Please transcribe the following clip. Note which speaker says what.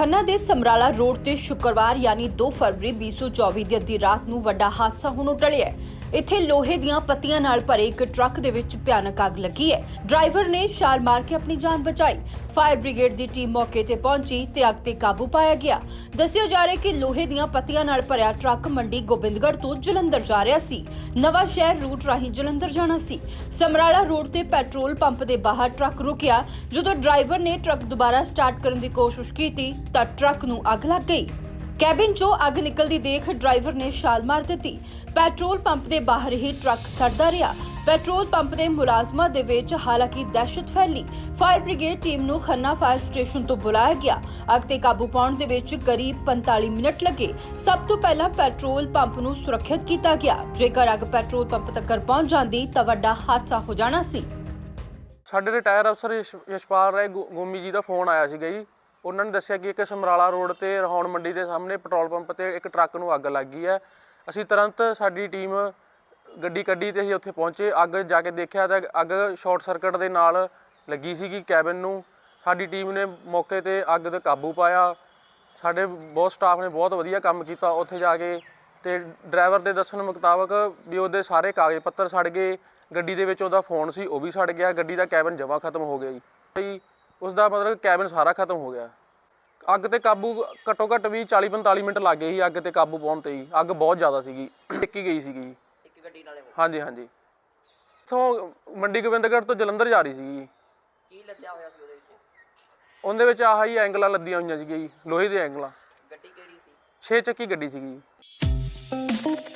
Speaker 1: ਖੰਨਾ ਦੇ ਸਮਰਾਲਾ ਰੋਡ ਤੇ ਸ਼ੁੱਕਰਵਾਰ, ਯਾਨੀ 2 ਫਰਵਰੀ 2024 ਦੀ ਅੱਧੀ ਰਾਤ ਨੂੰ ਵੱਡਾ ਹਾਦਸਾ ਹੁਣ ਟਲਿਆ ਹੈ। ਇੱਥੇ ਲੋਹੇ ਦੀਆਂ ਪੱਤੀਆਂ ਨਾਲ ਭਰੇ ਇੱਕ ਟਰੱਕ ਦੇ ਵਿੱਚ ਭਿਆਨਕ ਅੱਗ ਲੱਗੀ ਹੈ। ਡਰਾਈਵਰ ਨੇ ਛਾਲ ਮਾਰ ਕੇ ਆਪਣੀ ਜਾਨ ਬਚਾਈ। ਫਾਇਰ ਬ੍ਰਿਗੇਡ ਦੀ ਟੀਮ ਮੌਕੇ ਤੇ ਪਹੁੰਚੀ ਤੇ ਅੱਗ ਤੇ ਕਾਬੂ ਪਾਇਆ ਗਿਆ। ਦੱਸਿਆ ਜਾ ਰਿਹਾ ਕਿ ਲੋਹੇ ਦੀਆਂ ਪੱਤੀਆਂ ਨਾਲ ਭਰਿਆ ਟਰੱਕ ਮੰਡੀ ਗੋਬਿੰਦਗੜ੍ਹ ਤੋਂ ਜਲੰਧਰ ਜਾ ਰਿਹਾ ਸੀ। ਨਵਾਂ ਸ਼ਹਿਰ ਰੂਟ ਰਾਹੀਂ ਜਲੰਧਰ ਜਾਣਾ ਸੀ। ਸਮਰਾਲਾ ਰੋਡ ਤੇ ਪੈਟਰੋਲ ਪੰਪ ਦੇ ਬਾਹਰ ਟਰੱਕ ਰੁਕਿਆ। ਜਦੋਂ ਡਰਾਈਵਰ ਨੇ ਟਰੱਕ ਦੁਬਾਰਾ ਸਟਾਰਟ ਕਰਨ ਦੀ ਕੋਸ਼ਿਸ਼ ਕੀਤੀ ਤਾਂ ਟਰੱਕ ਨੂੰ ਅੱਗ ਲੱਗ ਗਈ। ਕੈਬਿਨ 'ਚੋਂ ਅੱਗ ਨਿਕਲਦੀ ਦੇਖ ਡਰਾਈਵਰ ਨੇ ਛਾਲ ਮਾਰ ਦਿੱਤੀ। ਪੈਟਰੋਲ ਪੰਪ ਦੇ ਬਾਹਰ ਹੀ ਟਰੱਕ ਸੜਦਾ ਰਿਹਾ। ਪੈਟਰੋਲ ਪੰਪ ਦੇ ਮੁਲਾਜ਼ਮਾਂ ਦੇ ਵਿੱਚ ਹਾਲਾਂਕਿ ਦਹਿਸ਼ਤ ਫੈਲੀ। ਫਾਇਰ ਬ੍ਰਿਗੇਡ ਟੀਮ ਨੂੰ ਖੰਨਾ ਫਾਇਰ ਸਟੇਸ਼ਨ ਤੋਂ ਬੁਲਾਇਆ ਗਿਆ। ਅੱਗ ਤੇ ਕਾਬੂ ਪਾਉਣ ਦੇ ਵਿੱਚ ਕਰੀਬ 45 ਮਿੰਟ ਲੱਗੇ। ਸਭ ਤੋਂ ਪਹਿਲਾਂ ਪੈਟਰੋਲ ਪੰਪ ਨੂੰ ਸੁਰੱਖਿਅਤ ਕੀਤਾ ਗਿਆ। ਜੇਕਰ ਅੱਗ ਪੈਟਰੋਲ ਪੰਪ ਤੱਕ ਪਹੁੰਚ ਜਾਂਦੀ, ਤਾਂ ਵੱਡਾ ਹਾਦਸਾ ਹੋ ਜਾਣਾ ਸੀ।
Speaker 2: ਸਾਡੇ ਰਿਟਾਇਰ ਅਫਸਰ ਯਸ਼ਪਾਲ ਰਾਏ ਗੋਮੀ ਜੀ ਦਾ ਫੋਨ ਆਇਆ ਸੀਗਾ ਜੀ। ਉਹਨਾਂ ਨੇ ਦੱਸਿਆ ਕਿ ਇੱਕ ਸਮਰਾਲਾ ਰੋਡ ਤੇ ਰਹਾਉਣ ਮੰਡੀ ਦੇ ਸਾਹਮਣੇ ਪੈਟਰੋਲ ਪੰਪ ਤੇ ਇੱਕ ਟਰੱਕ ਨੂੰ ਅੱਗ ਲੱਗ ਗਈ ਹੈ। ਅਸੀਂ ਤੁਰੰਤ ਸਾਡੀ ਟੀਮ ਗੱਡੀ ਕੱਢੀ ਤੇ ਅਸੀਂ ਉੱਥੇ ਪਹੁੰਚੇ। ਅੱਗ ਜਾ ਕੇ ਦੇਖਿਆ ਤਾਂ ਅੱਗ ਸ਼ਾਰਟ ਸਰਕਟ ਦੇ ਨਾਲ ਲੱਗੀ ਸੀਗੀ ਕੈਬਨ ਨੂੰ। ਸਾਡੀ ਟੀਮ ਨੇ ਮੌਕੇ ਤੇ ਅੱਗ ਤੇ ਕਾਬੂ ਪਾਇਆ। ਸਾਡੇ ਬਹੁਤ ਸਟਾਫ ਨੇ ਬਹੁਤ ਵਧੀਆ ਕੰਮ ਕੀਤਾ ਉੱਥੇ ਜਾ ਕੇ ਤੇ ਡਰਾਈਵਰ ਦੇ ਦੱਸਣ ਮੁਤਾਬਕ ਵੀ ਉਹਦੇ ਸਾਰੇ ਕਾਗਜ਼ ਪੱਤਰ ਸੜ ਗਏ। ਗੱਡੀ ਦੇ ਵਿੱਚ ਉਹਦਾ ਫੋਨ ਸੀ, ਉਹ ਵੀ ਸੜ ਗਿਆ। ਗੱਡੀ ਦਾ ਕੈਬਨ ਜਮਾ ਖਤਮ ਹੋ ਗਿਆ ਜੀ। ਤੇ ਉਸ ਦਾ ਮਤਲਬ ਕੈਬਨ ਸਾਰਾ ਖਤਮ ਹੋ ਗਿਆ। ਅੱਗ ਤੇ ਕਾਬੂ ਘੱਟੋ ਘੱਟ ਵੀ 40 45 ਮਿੰਟ ਲੱਗ ਗਏ ਸੀ ਅੱਗ ਤੇ ਕਾਬੂ ਪਾਉਣ ਤੇ ਹੀ। ਅੱਗ ਬਹੁਤ ਜ਼ਿਆਦਾ ਸੀਗੀ। ਟਿੱਕੀ ਗਈ ਸੀਗੀ।
Speaker 3: ਇੱਕ ਗੱਡੀ ਨਾਲੇ
Speaker 2: ਹਾਂਜੀ ਹਾਂਜੀ। ਇੱਥੋਂ ਮੰਡੀ ਗੋਬਿੰਦਗੜ੍ਹ ਤੋਂ ਜਲੰਧਰ ਜਾ ਰਹੀ ਸੀਗੀ।
Speaker 3: ਕੀ ਲੱਦਿਆ ਹੋਇਆ ਸੀ ਉਹਦੇ ਵਿੱਚ?
Speaker 2: ਉਹਦੇ ਵਿੱਚ ਆਹ ਹੀ ਐਂਗਲਾਂ ਲੱਦੀਆਂ ਹੋਈਆਂ ਸੀਗੀਆਂ ਜੀ ਲੋਹੇ ਦੇ ਐਂਗਲਾਂ।
Speaker 3: ਗੱਡੀ ਕਿਹੜੀ ਸੀ?
Speaker 2: 6 ਚੱਕੀ ਗੱਡੀ ਸੀਗੀ। ਜੀ